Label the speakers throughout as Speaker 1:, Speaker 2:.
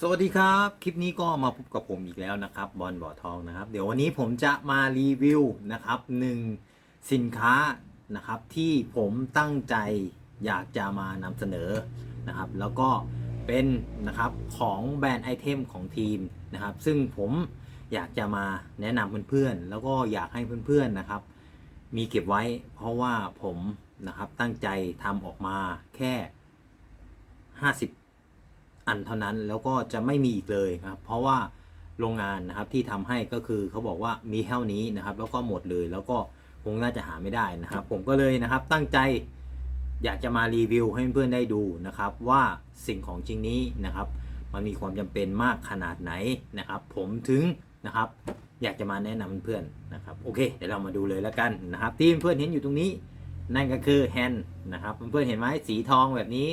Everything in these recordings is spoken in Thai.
Speaker 1: สวัสดีครับ คลิปนี้ก็มาพบกับผมอีกแล้วนะครับบอลบ่อทองนะครับ เดี๋ยววันนี้ผมจะมารีวิวนะครับหนึ่งสินค้านะครับที่ผมตั้งใจอยากจะมานำเสนอนะครับ แล้วก็เป็นนะครับของแบรนด์ไอเทมของทีมนะครับ ซึ่งผมอยากจะมาแนะนำเพื่อนๆ แล้วก็อยากให้เพื่อนๆนะครับ มีเก็บไว้เพราะว่าผมนะครับตั้งใจทำออกมาแค่ 50 อันเท่านั้นแล้วก็จะไม่มีอีกเลยครับ เพราะว่าโรงงานนะครับที่ทำให้ก็คือเขาบอกว่ามีเท่านี้นะครับ แล้วก็หมดเลยแล้วก็คงน่าจะหาไม่ได้นะครับ ผมก็เลยนะครับตั้งใจอยากจะมารีวิวให้เพื่อนๆได้ดูนะครับ ว่าสิ่งของจริงนี้นะครับ มันมีความจำเป็นมากขนาดไหนนะครับ ผมถึงนะครับอยากจะมาแนะนำเพื่อนๆนะครับ โอเคเดี๋ยวเรามาดูเลยแล้วกันนะครับ ที่เพื่อนๆเห็นอยู่ตรงนี้ นั่นก็คือแฮนด์นะครับ เพื่อนๆเห็นไหมสีทองแบบนี้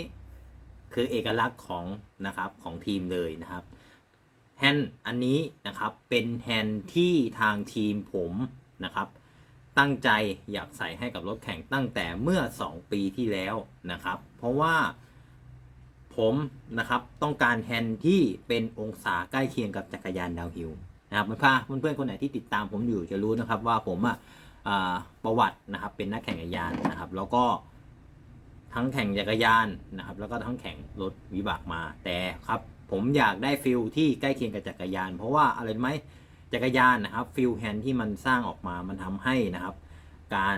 Speaker 1: คือเอกลักษณ์ของนะครับของทีมเลยนะครับแฮนด์อันนี้นะครับเป็นแฮนด์ที่ทางทีมผมนะครับ ตั้งใจอยากใส่ให้กับรถแข่งตั้งแต่เมื่อ 2 ปีที่แล้วนะครับ เพราะว่าผมนะครับต้องการแฮนด์ที่เป็นองศาใกล้เคียงกับจักรยานดาวฮิลนะครับเพื่อนเพื่อนๆคนไหนที่ติดตามผมอยู่จะรู้นะครับว่าผมอะอ่าประวัตินะครับเป็นนักแข่งจักรยานนะครับ แล้วก็ ทั้งแข่งจักรยานนะครับ แล้วก็ทั้งแข่งรถวิบากมา แต่ครับผมอยากได้ฟิลที่ใกล้เคียงกับจักรยาน เพราะว่าอะไรไหมจักรยานนะครับฟิลแฮนด์ที่มันสร้างออกมามันทำให้นะครับ การ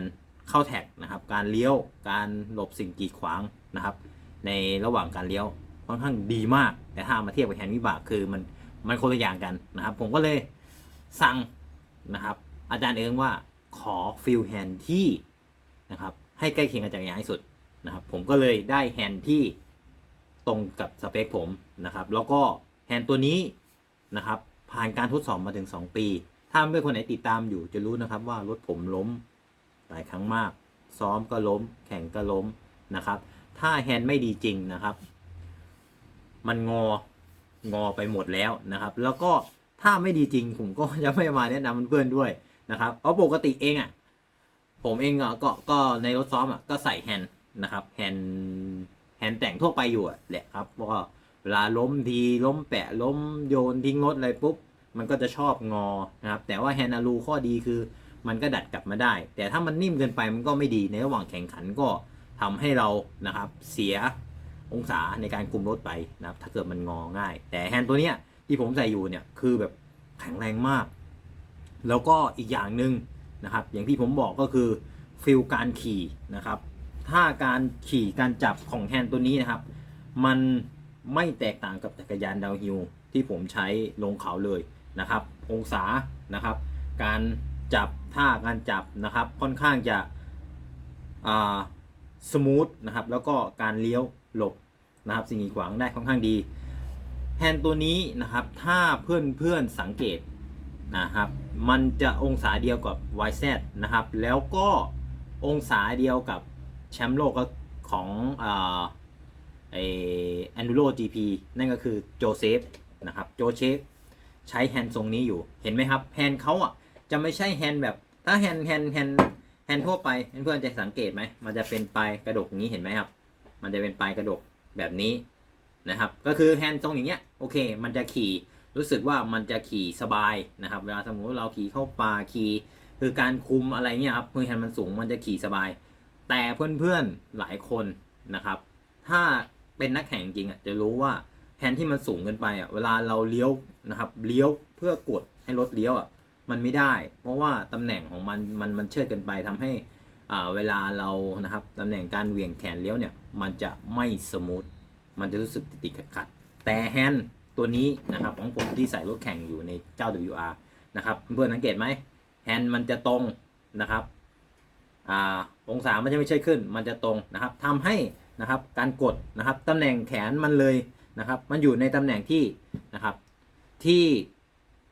Speaker 1: เข้าแท็กนะครับ การเลี้ยวการหลบสิ่งกีดขวางนะครับ ในระหว่างการเลี้ยวค่อนข้างดีมาก แต่ถ้ามาเทียบกับแฮนด์วิบากคือมันมันคนละอย่างกันนะครับ ผมก็เลยสั่งนะครับ อาจารย์เอิงว่าขอฟิลแฮนด์ที่นะครับให้ใกล้เคียงกับจักรยานที่สุด นะครับ ผมก็เลยได้แฮนด์ที่ตรงกับสเปคผมนะครับ แล้วก็แฮนด์ตัวนี้นะครับ ผ่านการทดสอบมาถึง 2 ปี ถ้าเพื่อนคนไหนติดตามอยู่จะรู้นะครับว่ารถผมล้มหลายครั้งมาก ซ้อมก็ล้ม แข่งก็ล้มนะครับ ถ้าแฮนด์ไม่ดีจริงนะครับ มันงองอไปหมดแล้วนะครับ แล้วก็ถ้าไม่ดีจริงผมก็จะไม่มาแนะนำเพื่อนด้วยนะครับ เพราะปกติเองอะ ผมเองอะก็ก็ในรถซ้อมอะก็ใส่แฮนด์ นะครับแฮนด์แฮนด์แต่งทั่วไปอยู่แหละครับเพราะว่าเวลาล้มทีล้มแปะล้มโยนทิ้งรถอะไรปุ๊บ มันก็จะชอบงอนะครับ แต่ว่าแฮนด์อะลูข้อดีคือมันก็ดัดกลับมาได้ แต่ถ้ามันนิ่มเกินไปมันก็ไม่ดีในระหว่างแข่งขันก็ทำให้เรานะครับเสียองศาในการคุมรถไปนะครับ ถ้าเกิดมันงอง่าย แต่แฮนด์ตัวเนี้ยที่ผมใส่อยู่เนี่ยคือแบบแข็งแรงมาก แล้วก็อีกอย่างหนึ่งนะครับ อย่างที่ผมบอกก็คือฟิลการขี่นะครับ ถ้าการขี่การจับของแฮนด์ตัวนี้นะครับ มันไม่แตกต่างกับจักรยานดาวฮิลที่ผมใช้ลงเขาเลยนะครับ องศานะครับ การจับท่าการจับนะครับ ค่อนข้างจะสมูทนะครับแล้วก็การเลี้ยวหลบนะครับสิ่งกีดขวางได้ค่อนข้างดีแฮนด์ตัวนี้นะครับถ้าเพื่อนเพื่อนสังเกตนะครับมันจะองศาเดียวกับ YZ นะครับแล้วก็องศาเดียวกับ แชมป์โลกก็ของไอแอนดูโร GP นั่นก็คือโจเซฟนะครับโจเซฟใช้แฮนด์ทรงนี้อยู่เห็นไหมครับแฮนด์เขาอะจะไม่ใช่แฮนด์แบบถ้าแฮนด์แฮนด์แฮนด์แฮนด์ทั่วไปเพื่อนๆจะสังเกตไหมมันจะเป็นปลายกระดกอย่างนี้เห็นไหมครับ มันจะเป็นปลายกระดกแบบนี้นะครับ ก็คือแฮนด์ทรงอย่างเงี้ยโอเค มันจะขี่รู้สึกว่ามันจะขี่สบายนะครับ เวลาสมมติเราขี่เข้าป่าขี่คือการคุมอะไรเงี้ยครับมือแฮนด์มันสูงมันจะขี่สบาย แต่เพื่อนๆหลายคนนะครับ ถ้าเป็นนักแข่งจริงอะจะรู้ว่าแฮนด์ที่มันสูงเกินไปอะเวลาเราเลี้ยวนะครับเลี้ยวเพื่อกดให้รถเลี้ยวอะมันไม่ได้ เพราะว่าตำแหน่งของมันมันมันเชิดเกินไปทำให้อ่าเวลาเรานะครับตำแหน่งการเหวี่ยงแขนเลี้ยวเนี่ยมันจะไม่สมูทมันจะรู้สึกติดๆขัดๆแต่แฮนด์ตัวนี้นะครับของผมที่ใส่รถแข่งอยู่ในเจ้า WR นะครับเพื่อนๆสังเกตไหมแฮนด์มันจะตรงนะครับ องศามันจะไม่ใช่ขึ้น มันจะตรงนะครับทำให้นะครับการกดนะครับตำแหน่งแขนมันเลยนะครับ มันอยู่ในตำแหน่งที่นะครับที่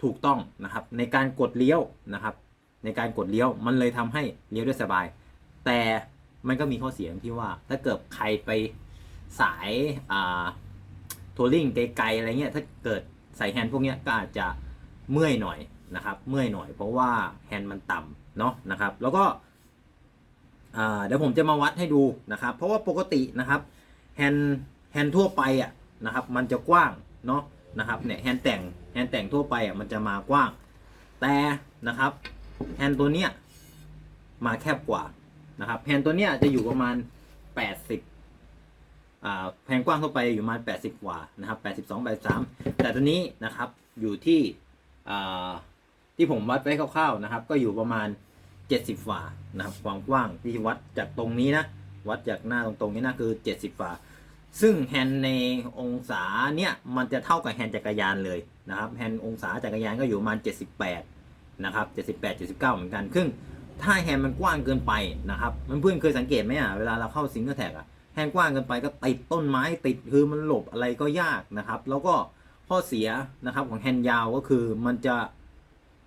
Speaker 1: ถูกต้องนะครับในการกดเลี้ยวนะครับ ในการกดเลี้ยวมันเลยทำให้เลี้ยวได้สบาย แต่มันก็มีข้อเสียที่ว่า ถ้าเกิดใครไปสายอ่ทัวริงไกลๆอะไรเงี้ยถ้าเกิดใส่แฮนด์พวกเนี้ยก็อาจจะเมื่อยหน่อยนะครับ เมื่อยหน่อยเพราะว่าแฮนด์มันต่ำเนาะนะครับ แล้วก็ เดี๋ยวผมจะมาวัดให้ดูนะครับ เพราะว่าปกตินะครับแฮนแฮนทั่วไปอะนะครับมันจะกว้างเนาะนะครับเนี่ยแฮนแต่งแฮนแต่งทั่วไปอะมันจะมากว้าง แต่นะครับแฮนตัวเนี้ยมาแคบกว่านะครับแฮนตัวเนี้ยจะอยู่ประมาณ 80อ่าแฮนกว้างทั่วไปอยู่ประมาณ 80 กว่านะครับ82 83 แต่ตัวนี้นะครับอยู่ที่อ่าที่ผมวัดไว้คร่าวๆนะครับ ก็อยู่ประมาณ 70ฝ่านะครับความกว้างที่วัดจากตรงนี้นะวัดจากหน้าตรงๆนี้นะคือ 70ฝ่า ซึ่งแฮนด์ในองศาเนี่ยมันจะเท่ากับแฮนด์จักรยานเลยนะครับแฮนด์องศาจักรยานก็อยู่ประมาณ 78นะครับ78 79 เหมือนกันซึ่งถ้าแฮนด์มันกว้างเกินไปนะครับมันเพื่อนเคยสังเกตไหมอะเวลาเราเข้าซิงเกิลแท็กอะแฮนด์กว้างเกินไปก็ติดต้นไม้ติดคือมันหลบอะไรก็ยากนะครับ แล้วก็ข้อเสียนะครับของแฮนด์ยาวก็คือมันจะ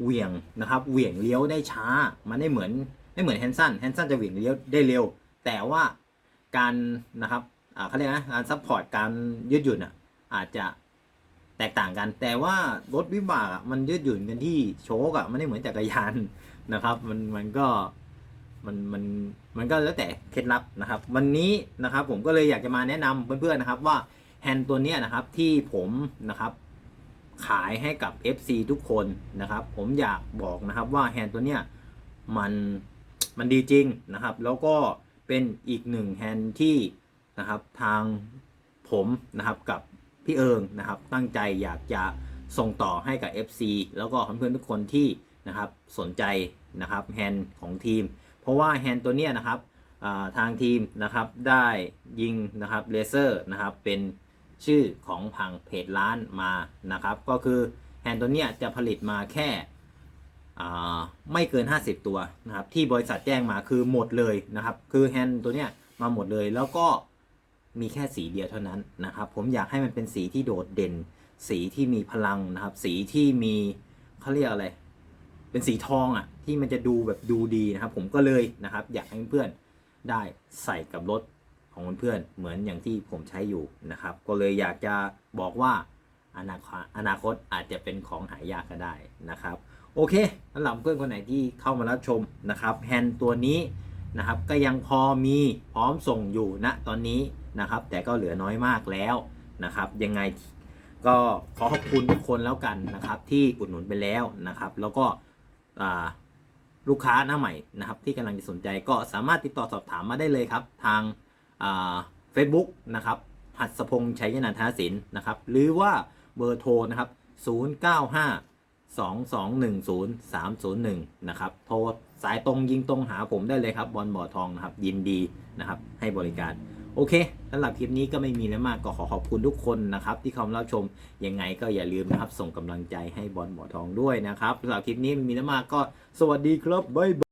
Speaker 1: เหวี่ยงนะครับเหวี่ยงเลี้ยวได้ช้า มันไม่เหมือนไม่เหมือนแฮนด์สั้นแฮนด์สั้นจะเหวี่ยงเลี้ยวได้เร็ว แต่ว่าการนะครับอ่าเขาเรียกนะการซัพพอร์ตการยืดหยุ่นอะอาจจะแตกต่างกัน แต่ว่ารถวิบากอะมันยืดหยุ่นกันที่โชคอะมันไม่เหมือนจักรยานนะครับมันมันก็มันมันมันก็แล้วแต่เคล็ดลับนะครับ วันนี้นะครับผมก็เลยอยากจะมาแนะนำเพื่อนๆนะครับว่าแฮนด์ตัวเนี้ยนะครับที่ผมนะครับ ขายให้กับ FC ทุกคนนะครับ ผมอยากบอกนะครับว่าแฮนด์ตัวเนี้ยมันมันดีจริงนะครับ แล้วก็เป็นอีกหนึ่งแฮนด์ที่นะครับทางผมนะครับกับพี่เอิงนะครับ ตั้งใจอยากจะส่งต่อให้กับ FC แล้วก็เพื่อนๆทุกคนที่นะครับสนใจนะครับแฮนด์ของทีม เพราะว่าแฮนด์ตัวเนี้ยนะครับทางทีมนะครับได้ยิงนะครับเลเซอร์นะครับเป็น ชื่อของพังเพจร้านมานะครับ ก็คือแฮนด์ตัวเนี้ยจะผลิตมาแค่ไม่เกิน 50 ตัวนะครับที่บริษัทแจ้งมาคือหมดเลยนะครับ คือแฮนด์ตัวเนี้ยมาหมดเลยแล้วก็มีแค่สีเดียวเท่านั้นนะครับ ผมอยากให้มันเป็นสีที่โดดเด่น สีที่มีพลังนะครับ สีที่มีเขาเรียกอะไร เป็นสีทองอะที่มันจะดูแบบดูดีนะครับ ผมก็เลยนะครับ อยากให้เพื่อนได้ใส่กับรถ ของเพื่อนๆเหมือนอย่างที่ผมใช้อยู่นะครับ ก็เลยอยากจะบอกว่าอนาคตอนาคตอาจจะเป็นของหายากก็ได้นะครับ โอเคสำหรับเพื่อนคนไหนที่เข้ามารับชมนะครับแฮนด์ตัวนี้นะครับก็ยังพอมีพร้อมส่งอยู่ณตอนนี้นะครับ แต่ก็เหลือน้อยมากแล้วนะครับ ยังไงก็ขอขอบคุณทุกคนแล้วกันนะครับที่อุดหนุนไปแล้วนะครับ แล้วก็ลูกค้าหน้าใหม่นะครับ ที่กำลังจะสนใจก็สามารถติดต่อสอบถามมาได้เลยครับ ทาง เฟซบุ๊กนะครับหัสพงษ์ชัยนันทศิลป์นะครับหรือว่าเบอร์โทรนะครับ 095 2210 301 นะครับ โทรสายตรงยิงตรงหาผมได้เลยครับ บอลบ่อทองนะครับ ยินดีนะครับ ให้บริการ โอเคสำหรับคลิปนี้ก็ไม่มีแล้วมากก็ขอขอบคุณทุกคนนะครับ ที่เข้ามารับชม ยังไงก็อย่าลืมนะครับ ส่งกำลังใจให้บอลบ่อทองด้วยนะครับสำหรับคลิปนี้ไม่มีแล้วมากก็สวัสดีครับ บ๊ายบาย